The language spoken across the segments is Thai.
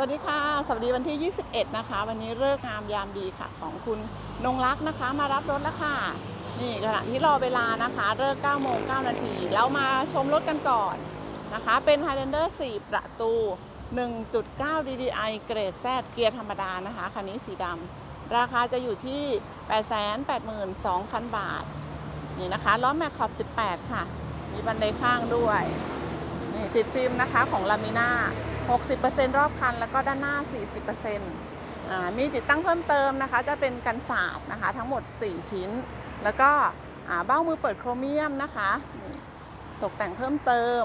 สวัสดีค่ะ สวัสดีวันที่ 21 นะคะ วันนี้เลิกงามยามดีค่ะ ของคุณนงรักนะคะ มารับรถแล้วค่ะ นี่ขณะที่รอเวลานะคะ เลิก9โมง9นาทีเรามาชมรถกันก่อนนะคะ เป็น Highlander 4 ประตู 1.9 DDI เกรด Z เกียร์ธรรมดานะคะ คันนี้สีดำ ราคาจะอยู่ที่ 882,000 บาท นี่นะคะ ล้อแม็กขอบ 18 ค่ะ มีบันไดข้างด้วย นี่ติดฟิล์มนะคะของลามิน่า 60%รอบคัน แล้วก็ด้านหน้า 40%มีติดตั้งเพิ่มเติมนะคะ จะเป็นกันศาสตร์นะคะทั้งหมด 4 ชิ้น แล้วก็เบ้ามือเปิดโครเมียมนะคะตกแต่งเพิ่มเติม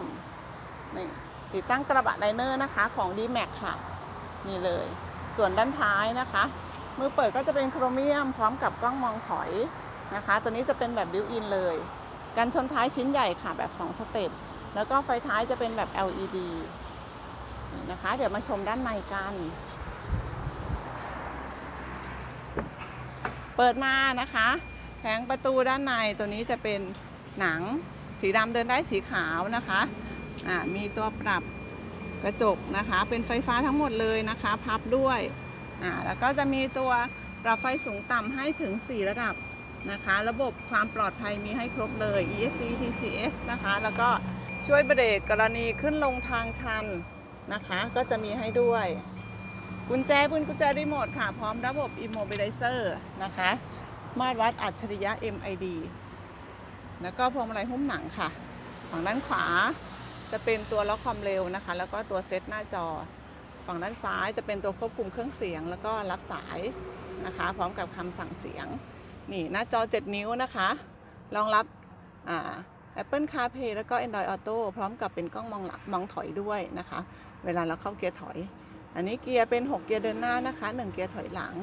นี่ติดตั้งกระบะไดเนอร์นะคะของ d m a x ค่ะนี่เลย ส่วนด้านท้ายนะคะ มือเปิดก็จะเป็นโครเมียม พร้อมกับกล้องมองถอยนะคะ ตัวนี้จะเป็นแบบบิวอินเลยกันชนท้ายชิ้นใหญ่ค่ะแบบ 2 สเต็ปแล้วก็ไฟท้ายจะเป็นแบบ LED นะคะ เดี๋ยวมาชมด้านในกัน เปิดมานะคะแผงประตูด้านในตัวนี้จะเป็นหนังสีดำเดินได้สีขาวนะคะอ่ามีตัวปรับกระจกนะคะ เป็นไฟฟ้าทั้งหมดเลยนะคะ พับด้วยอ่าแล้วก็จะมีตัวปรับไฟสูงต่ำให้ถึง 4 ระดับนะคะ ระบบความปลอดภัยมีให้ครบเลย ESC TCS นะคะ แล้วก็ช่วยเบรกกรณีขึ้นลงทางชัน นะคะ ก็จะมีให้ด้วย กุญแจปืนกุญแจรีโมทค่ะ พร้อมระบบ Immobilizer นะคะ มาตรวัดอัจฉริยะ MID แล้วก็พวงมาลัยหุ้มหนังค่ะ ฝั่งด้านขวาจะเป็นตัวล็อกความเร็วนะคะ แล้วก็ตัวเซตหน้าจอ ฝั่งด้านซ้ายจะเป็นตัวควบคุมเครื่องเสียง แล้วก็รับสายนะคะ พร้อมกับคำสั่งเสียง นี่หน้าจอ 7 นิ้วนะคะรองรับอ่า Apple CarPlay แล้วก็ Android Auto พร้อมกับเป็นกล้องมองหลังมองถอยด้วยนะคะ เวลาเราเข้าเกียร์ถอย อันนี้เกียร์เป็น 6 เกียร์เดินหน้านะคะ1เกียร์ถอยหลัง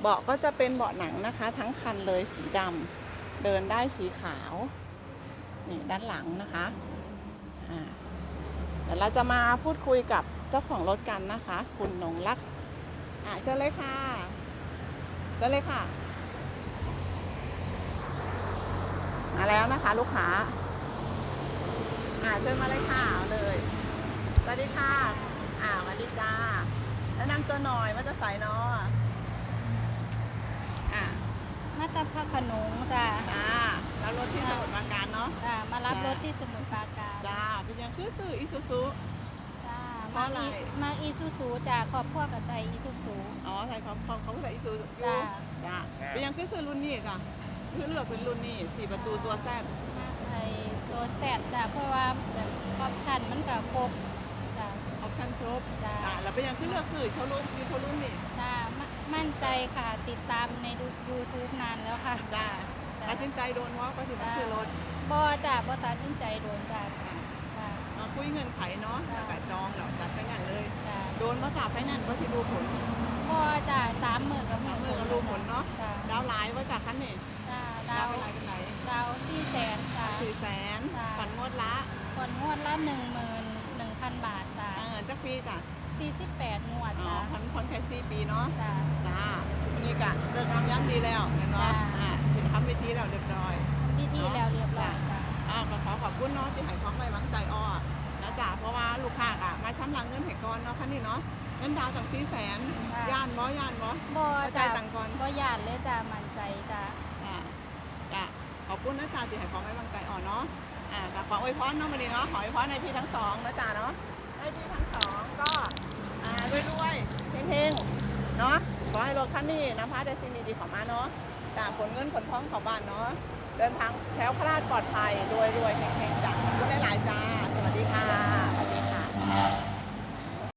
เบาะก็จะเป็นเบาะหนังนะคะ ทั้งคันเลยสีดำเดินได้สีขาวนี่ด้านหลังนะคะเดี๋ยวเราจะมาพูดคุยกับเจ้าของรถกันนะคะ คุณนงรักอ่าเชิญเลยค่ะเชิญเลยค่ะ มาแล้วนะคะ ลูกค้า อ่าเชิญมาเลยค่ะเอาเลยสวัสดีค่ะ อ่าสวัสดีจ้าแนะนำตัวหน่อยว่าจะใส่เนาะอ่ามาตาพระโขนงจ้าจ้าแล้วรถที่สมุทรปราการเนาะจ้ามารับจ้ารรถที่สมุทรปราการจ้าเป็นยังคือซื้ออิซูซุจ้าเพราะอะไรมาอีซูซูจ้าครอบครัวกับใส่อีซูซู อ๋อใส่ของของเขาใส่อิซูซุอยู่จ้า จ้าเป็นยังคือซื้อรุ่นนี้จ้ะคือเลือกเป็นรุ่นนี้สี่ประตูตัวแซดมาไอตัวแซดจ้าเพราะว่าแบบออปชั่นมันกับครบจ้าออปชั่นครบจ้าจ้าแล้วเป็นยังคือเลือกซื้อโชว์รูมอยู่โชว์รูมนี่จ้ามามั่นใจค่ะติดตามในยูทูบนานแล้วค่ะจ้าตัดสินใจโดนว่าก็ถึงมาซื้อรถบอจ้าบอตัดสินใจโดนจ้าอ่าจ้ามาคุยเงินไขเนาะแล้วก็จองแล้วจัดไฟแนนซ์เลย จ้าโดนมาจากไฟแนนซ์ก็สิดูผล บอจ้าสามหมื่นกับหสามมื่นมือก็รู้ผลเนาะ จ้าดาวไลน์ว่าจากคันนี่จ้าดาดาววเป็นไรเป็นไรดาวสี่แสน จ้าสี่แสนจ้ะ ผ่อนงวดละผ่อนงวดละหนึ่งหมื่นหนึ่งพันบาทจ้าเออจักปีจ้ะสี่สิบแปดงวดอ๋อจ้าผ่อนผ่อนแค่สี่ปีเนาะจ้าจ้าวันนี้กะเลิกงามย่ำดีแล้วเห็นไหมจ้ะ อ่าถึงทำวิธีแล้วเรียบร้อยที่ที่แล้วเรียบร้อยจ้าอ่าก็ขอขอบคุณเนาะที่ให้ของไว้วางใจอ้อนะจ๊ะเพราะว่าลูกค้ากะมาช้ำหลังเงินให้ก่อนเนาะคันนี้เนาะเงินดาวจากสี่แสนย่านบ่ย่านบ่บอเข้าใจจ้าตังค์ก่อนบอหยาดเลยจ้ามั่นใจจ้าอ่าจ้ะขอ บุญนะจ๊ะสิใหายวามไม่วางใจอ่อนเนาะอ่าขออวยพรน้องมาดีเนาะขออวยพรในพี่ทั้งสองนะจ๊ะเนาะให้พี่ทั้งสองก็อ่ารวยรวยเฮงๆเนาะขอให้รถคันนี้น้ำพาแต่สิ่งดีๆของมาเนาะจากผลเงินผลท้องของบ้านเนาะเดินทางแถวคลาดปลอดภัยรวยรวยเฮงๆจากคุณหลายจ้าสวัสดีค่ะสวัสดีค่ะ